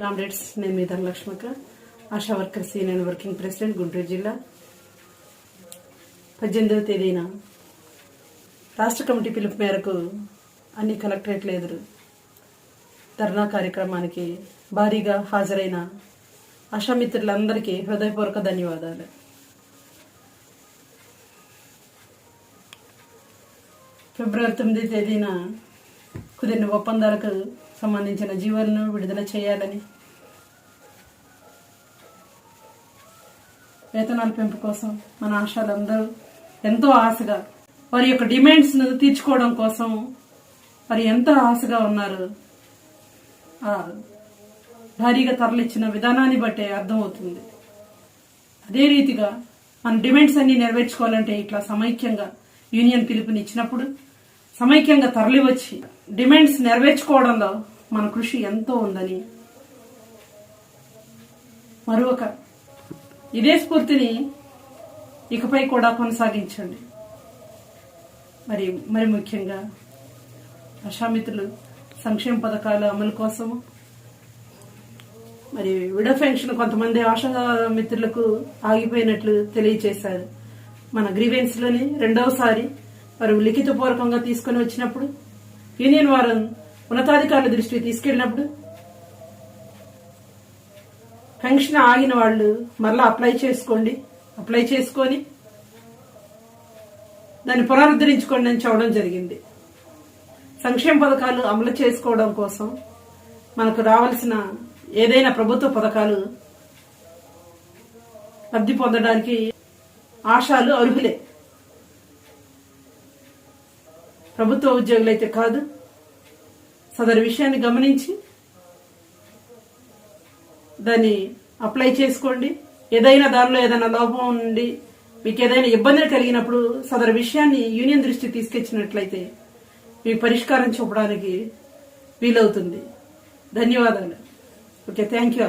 Comrades నేను మీ ధనలక్ష్మక Asha workers union working president Guntur జిల్లా. పద్దెనిమిదవ తేదీన రాష్ట్ర కమిటీ పిలుపు మేరకు అన్ని కలెక్టరేట్ల ఎదురు ధర్నా కార్యక్రమానికి భారీగా హాజరైన ఆశామిత్రులందరికీ హృదయపూర్వక ధన్యవాదాలు. ఫిబ్రవరి తొమ్మిది తేదీన కుదిరిన ఒప్పందాలకు సంబంధించిన జీవోలను విడుదల చేయాలని. వేతనాల పెంపు కోసం మన ఆశాలందరూ ఎంతో ఆశగా వారి యొక్క డిమాండ్స్ను తీర్చుకోవడం కోసం వారు ఎంతో ఆశగా ఉన్నారు ఆ భారీగా తరలిచ్చిన విధానాన్ని బట్టే అర్థమవుతుంది. అదే రీతిగా మన డిమాండ్స్ అన్ని నెరవేర్చుకోవాలంటే ఇట్లా సమైక్యంగా యూనియన్ పిలుపునిచ్చినప్పుడు సమైక్యంగా తరలివచ్చి డిమాండ్స్ నెరవేర్చుకోవడంలో మన కృషి ఎంతో ఉందని. మరొక ఇదే స్ఫూర్తిని ఇకపై కూడా కొనసాగించండి. మరి మరి ముఖ్యంగా ఆశామిత్రులు సంక్షేమ పథకాల అమలు కోసము మరి విడో పెన్షన్ కొంతమంది ఆశా మిత్రులకు ఆగిపోయినట్లు తెలియచేశారు. మన గ్రీవెన్స్లోని రెండవసారి వారు లిఖితపూర్వకంగా తీసుకొని వచ్చినప్పుడు యూనియన్ వారు ఉన్నతాధికారుల దృష్టికి తీసుకెళ్ళినప్పుడు పెన్షన్ ఆగిన వాళ్ళు మరలా అప్లై చేసుకోండి అప్లై చేసుకొని దాన్ని పునరుద్ధరించుకోండి అని చూడడం జరిగింది. సంక్షేమ పథకాలు అమలు చేసుకోవడం కోసం మనకు రావాల్సిన ఏదైనా ప్రభుత్వ పథకాలు లబ్ధి పొందడానికి ఆశాలు అర్హులే. ప్రభుత్వ ఉద్యోగులైతే కాదు. సదరు విషయాన్ని గమనించి దాన్ని అప్లై చేసుకోండి. ఏదైనా దానిలో ఏదైనా లోపం ఉండి మీకు ఏదైనా ఇబ్బందులు కలిగినప్పుడు సదరు విషయాన్ని యూనియన్ దృష్టి తీసుకొచ్చినట్లయితే మీకు పరిష్కారం చూపడానికి వీలవుతుంది. ధన్యవాదాలు. Okay thank you